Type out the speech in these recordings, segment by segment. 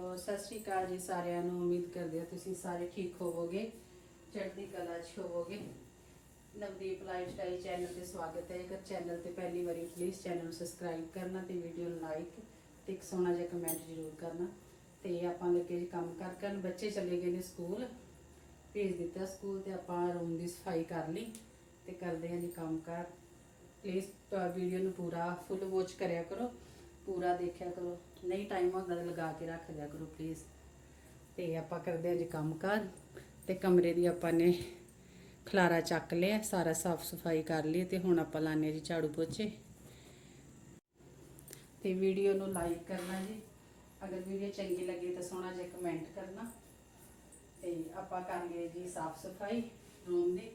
Hello ਸਤਿ ਸ਼੍ਰੀ ਅਕਾਲ ਜੀ ਸਾਰਿਆਂ ਨੂੰ। ਉਮੀਦ ਕਰਦੇ ਹਾਂ ਤੁਸੀਂ ਸਾਰੇ ਠੀਕ ਹੋਵੋਗੇ, ਚੜ੍ਹਦੀ ਕਲਾ 'ਚ ਹੋਵੋਗੇ। ਨਵਦੀਪ ਲਾਈਫ ਸਟਾਈਲ ਚੈਨਲ ਤੇ ਸਵਾਗਤ ਹੈ। ਜੇਕਰ ਚੈਨਲ ਤੇ ਪਹਿਲੀ ਵਾਰੀ ਪਲੀਜ਼ ਚੈਨਲ ਨੂੰ ਸਬਸਕ੍ਰਾਈਬ ਕਰਨਾ ਤੇ ਵੀਡੀਓ ਨੂੰ ਲਾਈਕ ਤੇ ਇੱਕ ਸੋਹਣਾ ਜਿਹਾ ਕਮੈਂਟ ਜ਼ਰੂਰ ਕਰਨਾ। ਤੇ ਆਪਾਂ ਲੱਗੇ ਜੀ ਕੰਮ ਕਰ ਕਰਨ। ਬੱਚੇ ਚਲੇ ਗਏ ਨੇ ਸਕੂਲ ਭੇਜ ਦਿੱਤਾ ਸਕੂਲ ਤੇ ਆਪਾਂ ਰੂਮ ਦੀ ਸਫ਼ਾਈ ਕਰ ਲਈ ਤੇ ਕਰਦੇ ਹਾਂ ਜੀ ਕੰਮ ਕਰ। ਪਲੀਜ਼ ਵੀਡੀਓ ਨੂੰ ਪੂਰਾ ਫੁੱਲ ਵਾਚ ਕਰਿਆ ਕਰੋ। ਪੂਰਾ ਦੇਖਿਆ ਕਰੋ। ਨਹੀਂ ਟਾਈਮ ਹੁੰਦਾ ਤਾਂ ਲਗਾ ਕੇ ਰੱਖ ਦਿਆ ਕਰੋ ਪਲੀਜ਼ ਤੇ ਆਪਾਂ ਕਰਦੇ ਹਾਂ ਜੀ ਕੰਮ ਕਰ। ਤੇ ਕਮਰੇ ਦੀ ਆਪਾਂ ਨੇ ਖਲਾਰਾ ਚੱਕ ਲਿਆ, ਸਾਰਾ ਸਾਫ਼ ਸਫ਼ਾਈ ਕਰ ਲਈ ਤੇ ਹੁਣ ਆਪਾਂ ਲਾਣੇ ਆ ਜੀ ਝਾੜੂ ਪੋਚੇ। ਤੇ ਵੀਡੀਓ ਨੂੰ ਲਾਈਕ ਕਰਨਾ ਜੀ। ਅਗਰ ਵੀਡੀਓ ਚੰਗੀ ਲੱਗੇ ਤਾਂ ਸੋਹਣਾ ਜਿਹਾ ਕਮੈਂਟ ਕਰਨਾ। ਤੇ ਆਪਾਂ ਕਰ ਲਈਏ ਜੀ ਸਾਫ਼ ਸਫ਼ਾਈ ਰੂਮ ਦੀ।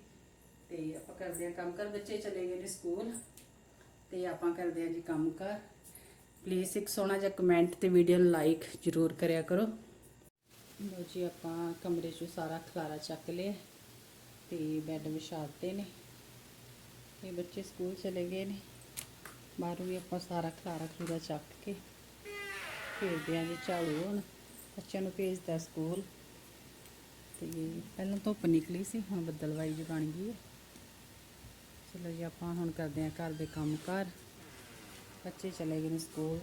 ਤੇ ਆਪਾਂ ਕਰਦੇ ਹਾਂ ਕੰਮ ਕਰ, ਬੱਚੇ ਚਲੇ ਗਏ ਨੇ ਸਕੂਲ ਤੇ ਆਪਾਂ ਕਰਦੇ ਹਾਂ ਜੀ ਕੰਮ ਕਰ। ਪਲੀਜ਼ ਇੱਕ ਸੋਹਣਾ ਜਿਹਾ ਕਮੈਂਟ ਤੇ ਵੀਡੀਓ ਨੂੰ ਲਾਈਕ ਜ਼ਰੂਰ ਕਰਿਆ ਕਰੋ। ਲੋ ਜੀ, ਆਪਾਂ ਕਮਰੇ 'ਚੋਂ ਸਾਰਾ ਖਲਾਰਾ ਚੱਕ ਲਿਆ ਤੇ ਬੈੱਡ ਵਿਛਾਤੇ ਨੇ। ਇਹ ਬੱਚੇ ਸਕੂਲ ਚਲੇ ਗਏ ਨੇ। ਬਾਹਰੋਂ ਵੀ ਆਪਾਂ ਸਾਰਾ ਖਲਾਰਾ ਖਲੂਰਾ ਚੱਕ ਕੇ ਭੇਜਦੇ ਆਂ ਜੀ ਝਾੜੂ ਹੁਣ। ਬੱਚਿਆਂ ਨੂੰ ਭੇਜਦਾ ਸਕੂਲ ਤੇ ਪਹਿਲਾਂ ਧੁੱਪ ਨਿਕਲੀ ਸੀ, ਹੁਣ ਬੱਦਲਵਾਈ ਜੀ ਬਣ ਗਈ ਹੈ। ਚਲੋ ਜੀ, ਆਪਾਂ ਹੁਣ ਕਰਦੇ ਆਂ ਘਰ ਦੇ ਕੰਮ ਕਾਰ ਬੱਚੇ ਚਲੇ ਗਏ ਨੇ ਸਕੂਲ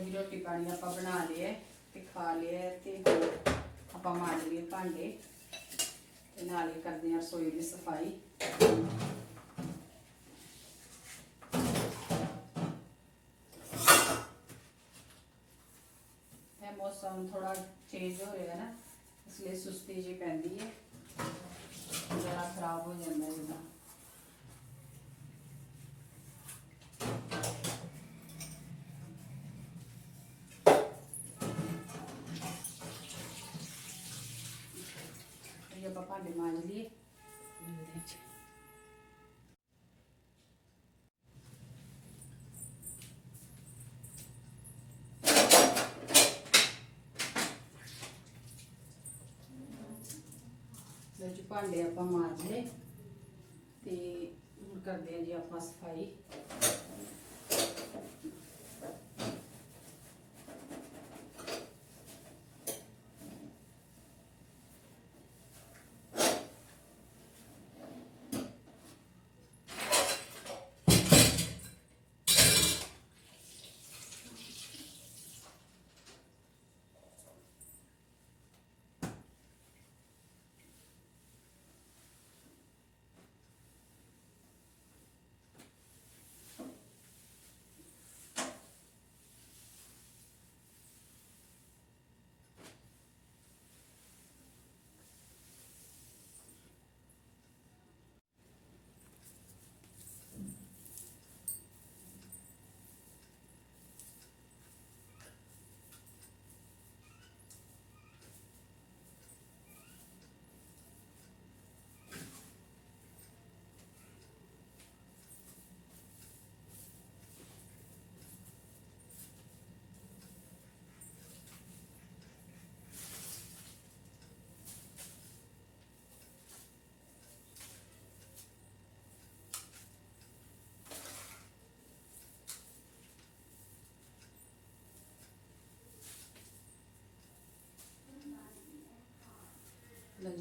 ਜੀ ਰੋਟੀ ਪਾਣੀ ਆਪਾਂ ਬਣਾ ਲਿਆ ਤੇ ਖਾ ਲਿਆ ਤੇ ਹੁਣ ਆਪਾਂ ਮਾਰ ਲਈਏ ਭਾਂਡੇ ਤੇ ਨਾਲ ਹੀ ਕਰਦੇ ਹਾਂ ਰਸੋਈ ਦੀ ਸਫ਼ਾਈ ਇਹ ਮੌਸਮ ਥੋੜਾ ਚੇਂਜ ਹੋ ਰਿਹਾ ਨਾ ਇਸ ਲਈ ਸੁਸਤੀ ਜੀ ਪੈਂਦੀ ਹੈ ਜਰਾ ਖਰਾਬ ਹੋ ਜਾਂਦਾ ਹੈ ਜਿੱਦਾਂ ਇਹ ਆਪਾਂ ਭਾਂਡੇ ਮਾਂਜ ਲਈਏ ਮਿਲਦੇ ਹਾਂ ਜੀ। ਲਓ ਜੀ ਭਾਂਡੇ ਆਪਾਂ ਮਾਂਜ ਲਏ ਤੇ ਹੁਣ ਕਰਦੇ ਹਾਂ ਜੀ ਆਪਾਂ ਸਫ਼ਾਈ।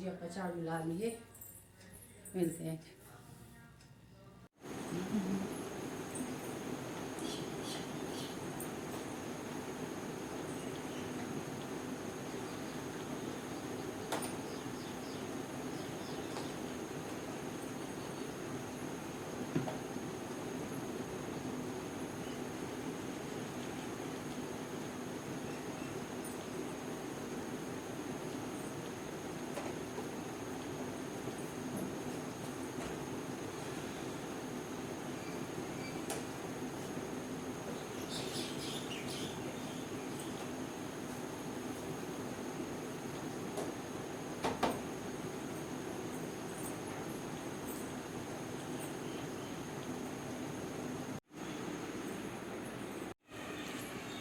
ਆਪਾਂ ਝਾੜੂ ਲਾ ਲਈਏ। ਮਿਲਦੇ ਹਾਂ।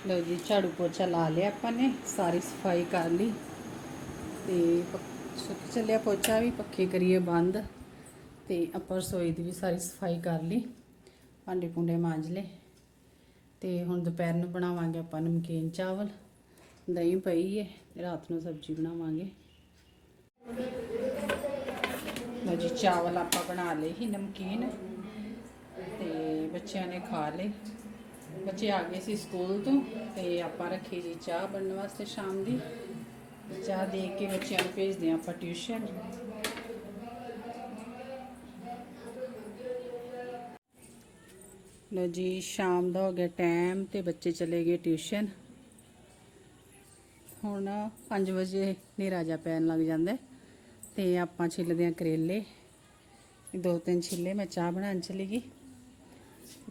ਲਓ ਜੀ, ਝਾੜੂ ਪੋਚਾ ਲਾ ਲਿਆ ਆਪਾਂ ਨੇ, ਸਾਰੀ ਸਫ਼ਾਈ ਕਰ ਲਈ। ਤੇ ਪ- ਸੁੱਕ ਚੱਲਿਆ ਪੋਚਾ ਵੀ, ਪੱਖੇ ਕਰੀਏ ਬੰਦ। ਤੇ ਆਪਾਂ ਰਸੋਈ ਦੀ ਵੀ ਸਾਰੀ ਸਫ਼ਾਈ ਕਰ ਲਈ, ਭਾਂਡੇ ਪੁੰਡੇ ਮਾਂਜ ਲਏ। ਤੇ ਹੁਣ ਦੁਪਹਿਰ ਨੂੰ ਬਣਾਵਾਂਗੇ ਆਪਾਂ ਨਮਕੀਨ ਚਾਵਲ। ਦਹੀਂ ਪਈ ਹੈ ਰਾਤ ਨੂੰ ਸਬਜ਼ੀ ਬਣਾਵਾਂਗੇ। ਲਓ ਜੀ, ਚਾਵਲ ਆਪਾਂ ਬਣਾ ਲਏ ਹੀ ਨਮਕੀਨ। ਤੇ ਬੱਚਿਆਂ ਨੇ ਖਾ ਲਏ। ਬੱਚੇ ਆ ਗਏ ਸੀ ਸਕੂਲ ਤੋਂ ਤੇ ਆਪਾਂ ਰੱਖੀ ਜੀ ਚਾਹ ਬਣਨ ਵਾਸਤੇ ਸ਼ਾਮ ਦੀ। ਚਾਹ ਦੇ ਕੇ ਬੱਚਿਆਂ ਨੂੰ ਭੇਜਦੇ ਹਾਂ ਆਪਾਂ ਟਿਊਸ਼ਨ। ਲੋ ਜੀ, ਸ਼ਾਮ ਦਾ ਹੋ ਗਿਆ ਟਾਈਮ ਤੇ ਬੱਚੇ ਚਲੇ ਗਏ ਟਿਊਸ਼ਨ। ਹੁਣ 5 ਵਜੇ ਹਨੇਰਾ ਜਾ ਪੈਣ ਲੱਗ ਜਾਂਦਾ ਹੈ ਤੇ ਆਪਾਂ ਛਿੱਲਦੇ ਹਾਂ ਕਰੇਲੇ। ਦੋ ਤਿੰਨ ਛਿੱਲੇ ਮੈਂ ਚਾਹ ਬਣਾਉਣ ਚਲੀ ਗਈ।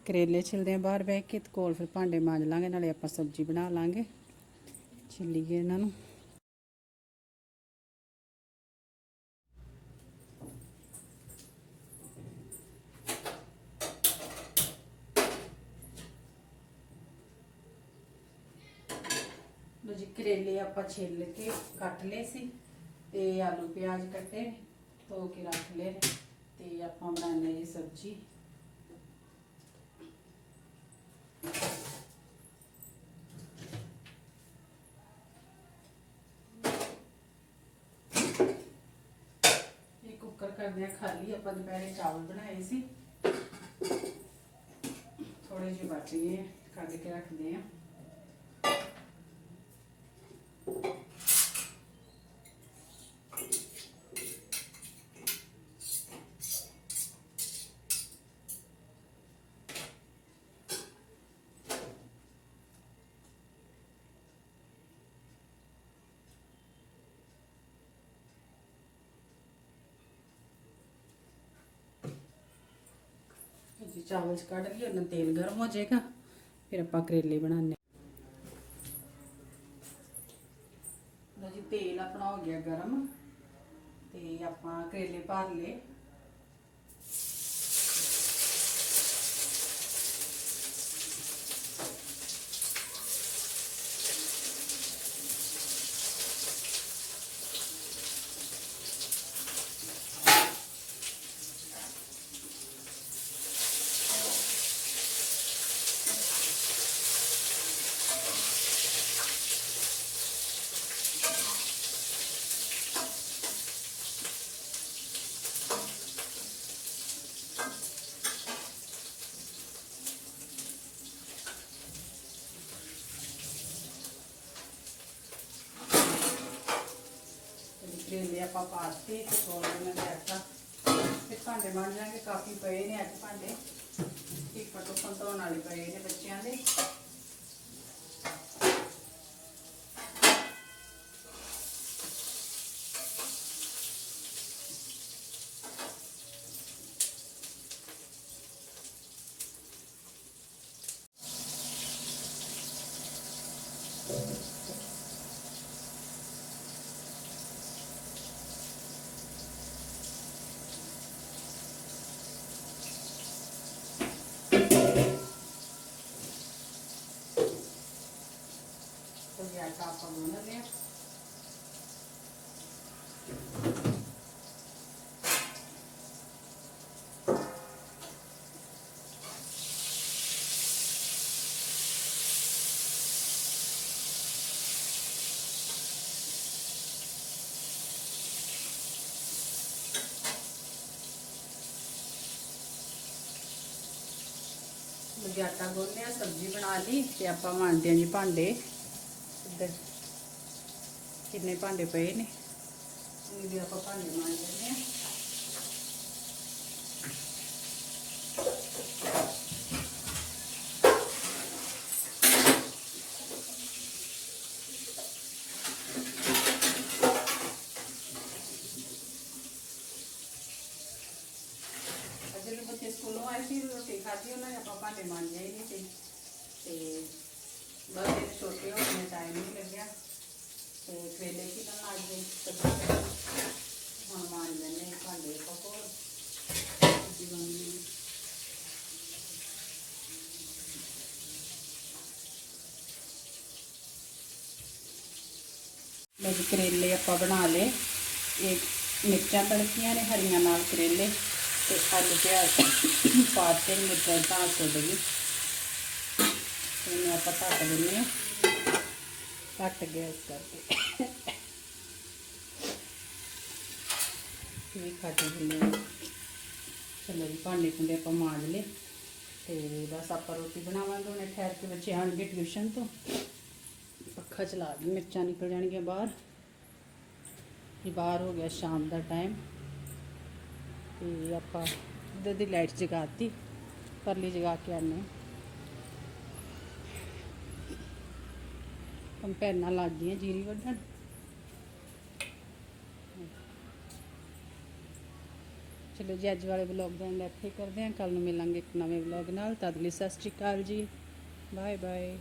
ਕਰੇਲੇ ਛਿਲਦੇ ਆ ਬਾਹਰ ਬਹਿ ਕੇ ਤੇ ਕੋਲ ਫਿਰ ਭਾਂਡੇ ਮਾਂਜ ਲਾਂਗੇ, ਨਾਲੇ ਆਪਾਂ ਸਬਜ਼ੀ ਬਣਾ ਲਾਂਗੇ। ਛਿੱਲੀਏ ਇਹਨਾਂ ਨੂੰ। ਲੋ ਜੀ, ਕਰੇਲੇ ਆਪਾਂ ਛਿੱਲ ਕੇ ਕੱਟ ਲਏ ਸੀ ਤੇ ਆਲੂ ਪਿਆਜ਼ ਕੱਟੇ ਧੋ ਕੇ ਰੱਖ ਲਏ ਤੇ ਆਪਾਂ ਬਣਾਉਣੇ ਜੀ ਸਬਜ਼ੀ ਇਹ ਕੁੱਕਰ ਕਰਦੇ ਆ ਖਾਲੀ, ਆਪਾਂ ਦੁਪਹਿਰੇ ਚਾਵਲ ਬਣਾਏ ਸੀ। ਥੋੜੇ ਜਿਹੇ ਬਚ ਕੱਢ ਕੇ ਰੱਖਦੇ ਆ ਜੀ ਚਾਵਲ ਚ ਕੱਢ ਲਈ ਉਹਨਾਂ ਤੇਲ ਗਰਮ ਹੋ ਜਾਏਗਾ, ਫਿਰ ਆਪਾਂ ਕਰੇਲੇ ਬਣਾਉਣੇ ਲਓ ਜੀ, ਤੇਲ ਆਪਣਾ ਹੋ ਗਿਆ ਗਰਮ, ਤੇ ਆਪਾਂ ਕਰੇਲੇ ਭਰ ਲਏ। ਤੇ ਆਪਾਂ ਪਾਤੇ ਤੇ ਥੋੜਾ ਮੈਂ ਆਟਾ ਤੇ ਭਾਂਡੇ ਬਣ ਜਾਣਗੇ ਕਾਫੀ ਪਏ ਨੇ ਅੱਜ ਭਾਂਡੇ। ਇੱਕ ਫਟੋ ਧੋਣ ਵਾਲੇ ਪਏ ਨੇ ਬੱਚਿਆਂ ਦੇ। ਤੇ ਆਟਾ ਆਪਾਂ ਸਬਜ਼ੀ ਬਣਾ ਲਈ ਤੇ ਆਪਾਂ ਮਾਂਜਦੇ ਹਾਂ ਜੀ ਭਾਂਡੇ ਇੱਧਰ ਕਿੰਨੇ ਭਾਂਡੇ ਪਏ ਨੇ ਇਹ ਵੀ ਆਪਾਂ ਭਾਂਡੇ ਮਾਂਜ ਲੈਂਦੇ ਹਾਂ ਅੱਜ ਵੀ ਬੱਚੇ ਸਕੂਲੋਂ ਆਏ ਸੀ ਰੋਟੀ ਖਾਧੀ ਉਹਨਾਂ ਨੇ ਆਪਾਂ ਭਾਂਡੇ ਮਾਂਜੇ ਹੀ ਨਹੀਂ ਸੀ ਤੇ ਬਸ ਇਹ ਛੋਟੇ ਹੋ ਗਏ ਟਾਈਮ ਨਹੀਂ ਲੱਗਿਆ ਤੇ ਕਰੇਲੇ ਕੀ ਤਾਂ ਅੱਜ ਦੇ ਸਬਜ਼ੀ ਹੁਣ ਮਾਂਜ ਲੈਂਦੇ ਭਾਂਡੇ ਪਕੋ ਸਬਜ਼ੀ ਜੀ, ਕਰੇਲੇ ਆਪਾਂ ਬਣਾ ਲਏ। ਇਹ ਮਿਰਚਾਂ ਤੜਕੀਆਂ ਨੇ, ਹਰੀਆਂ ਨਾਲ ਕਰੇਲੇ ਤੇ ਆਲੂ ਪਿਆਜ਼ ਪਾ ਕੇ ਮਿਰਚਾਂ ਤਾਂ ਸੁੱਟ ਗਈ। ਇਹਨੂੰ ਆਪਾਂ ਢੱਕ ਦਿੰਦੇ ਹਾਂ। ਘੱਟ ਗੈਸ ਕਰਕੇ। ਵੀ ਕੱਟ ਦਿੰਦੇ ਹਾਂ ਚਲੋ ਜੀ ਭਾਂਡੇ ਭੁੰਡੇ ਆਪਾਂ ਮਾਂਜ ਲਏ। ਤੇ ਬਸ ਆਪਾਂ ਰੋਟੀ ਬਣਾਵਾਂਗੇ ਉਹਨੇ ਠਹਿਰ ਕੇ ਬੱਚੇ ਆਣਗੇ ਟਿਊਸ਼ਨ ਤੋਂ। ਪੱਖਾ ਚਲਾ ਦੇ ਮਿਰਚਾਂ ਨਿਕਲ ਜਾਣਗੀਆਂ ਬਾਹਰ। ਇਹ ਬਾਹਰ ਹੋ ਗਿਆ ਸ਼ਾਮ ਦਾ ਟਾਈਮ ਤੇ ਆਪਾਂ ਇੱਧਰ ਦੀ ਲਾਈਟ ਜਗਾਤੀ ਪਰਲੀ ਜਗਾ ਕੇ ਆਨੇ ਕੰਪੈਨਾਂ ਲੱਗ ਗਈਆਂ ਜੀਰੀ ਵੱਢਣ। ਚਲੋ ਜੀ, ਅੱਜ ਵਾਲੇ ਵਲੌਗ ਦਾ ਐਂਡ ਇੱਥੇ ਕਰਦੇ ਹਾਂ। ਕੱਲ ਨੂੰ ਮਿਲਾਂਗੇ ਇੱਕ ਨਵੇਂ ਵਲੌਗ ਨਾਲ। ਤਦ ਲਈ ਸਤਿ ਸ਼੍ਰੀ ਅਕਾਲ ਜੀ। Bye bye